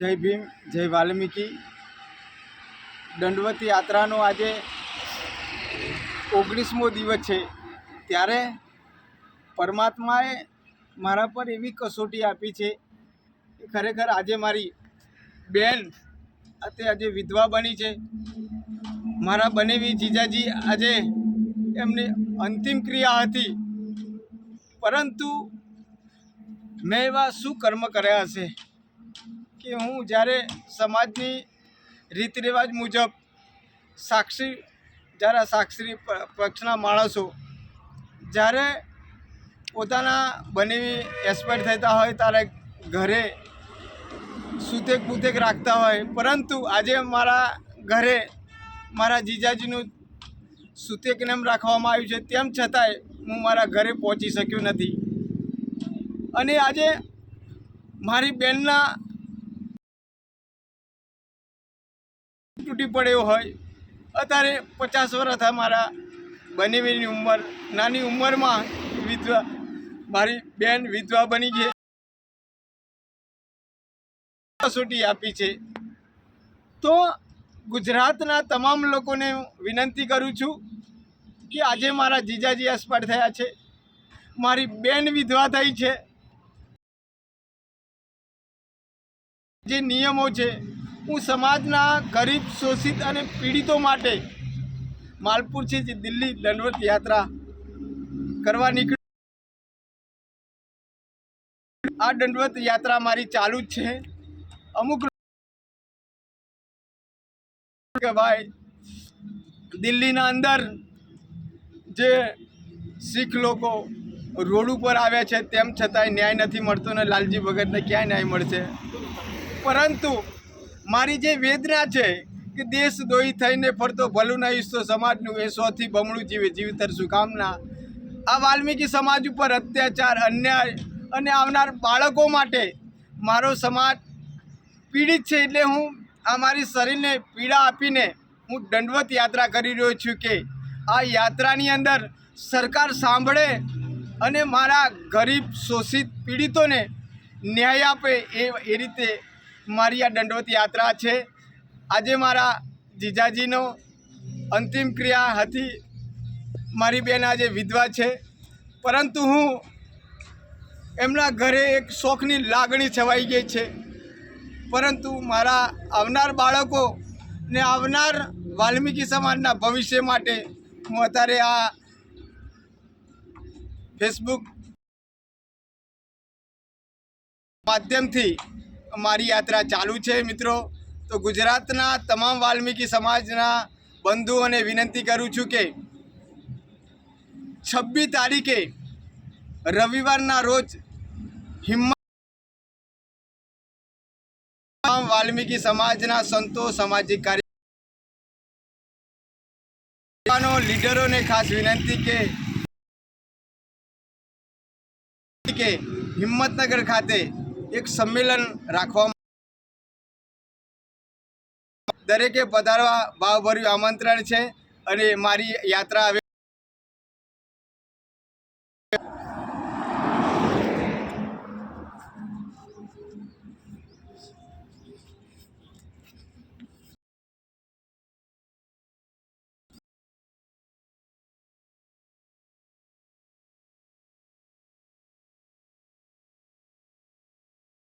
જય ભીમ, જય વાલ્મીકી. દંડવત યાત્રાનો આજે ઓગણીસમો દિવસ છે. ત્યારે પરમાત્માએ મારા પર એવી કસોટી આપી છે કે ખરેખર આજે મારી બેન તે આજે વિધવા બની છે. મારા બનેવી જીજાજી આજે એમની અંતિમ ક્રિયા હતી. પરંતુ મેં એવા શું કર્મ કર્યા હશે? કે હું જ્યારે સમાજની રીત રિવાજ મુજબ સાક્ષી, જ્યારે સાક્ષી પક્ષના માણસો જ્યારે પોતાના બનેવી એક્સપાયર થતા હોય, ત્યારે ઘરે સુતેક બુતેક રાખતા હોય. પરંતુ આજે મારા ઘરે મારા જીજાજીનું સુતેક નેમ રાખવામાં આવ્યું છે, તેમ છતાંય હું મારા ઘરે પહોંચી શક્યો નથી. અને આજે મારી બેનના તૂટી પડ્યો હોય. અત્યારે પચાસ વર્ષ મારા બનેવીની ઉંમર. નાની ઉંમરમાં વિધવા, મારી બેન વિધવા બની છે કસોટી આપી છે. તો ગુજરાતના તમામ લોકોને વિનંતી કરું છું કે આજે મારા જીજાજી એક્સપાયર થયા છે. મારી બેન વિધવા થઈ છે. જે નિયમો છે હું સમાજના ગરીબ, શોષિત અને પીડિતો માટે માલપુરથી જે દિલ્હી દંડવત યાત્રા કરવા નીકળી આ દંડવત યાત્રા મારી ચાલુ જ છે. અમુક કે ભાઈ, દિલ્હીના અંદર જે શીખ લોકો રોડ ઉપર આવ્યા છે, તેમ છતાંય ન્યાય નથી મળતો ને લાલજી ભગતને ક્યાંય ન્યાય મળશે? પરંતુ મારી જે વેદના છે કે દેશ દોઈ થઈને ફરતો ભલું નહીં તો સમાજનું એ સોથી બમણું જીવે જીવતર શુકામના આ વાલ્મીકી સમાજ ઉપર અત્યાચાર, અન્યાય અને આવનાર બાળકો માટે મારો સમાજ પીડિત છે એટલે હું આ મારી શરીરને પીડા આપીને હું દંડવત યાત્રા કરી રહ્યો છું કે આ યાત્રાની અંદર સરકાર સાંભળે અને મારા ગરીબ, શોષિત પીડિતોને ન્યાય આપે એ એ રીતે મારી આ દંડવત યાત્રા છે. આજે મારા જીજાજીનો અંતિમ ક્રિયા હતી. મારી બેન આજે વિધવા છે. પરંતુ હું એમના ઘરે એક શોખની લાગણી છવાઈ ગઈ છે. પરંતુ મારા આવનાર બાળકો ને આવનાર વાલ્મીકી સમાજના ભવિષ્ય માટે હું અત્યારે આ ફેસબુક માધ્યમથી મારી યાત્રા ચાલુ છે મિત્રો. તો ગુજરાતના તમામ વાલ્મીકી સમાજના બંધુઓને વિનંતી કરું છું કે છવ્વીસ તારીખે રવિવારના રોજ હિંમત વાલ્મીકી સમાજના સંતો, સામાજિક કાર્ય લીડરોને ખાસ વિનંતી કે હિંમતનગર ખાતે એક સંમેલન રાખવામાં દરેકે પધારવા ભાવભર્યું આમંત્રણ છે અને મારી યાત્રા હવે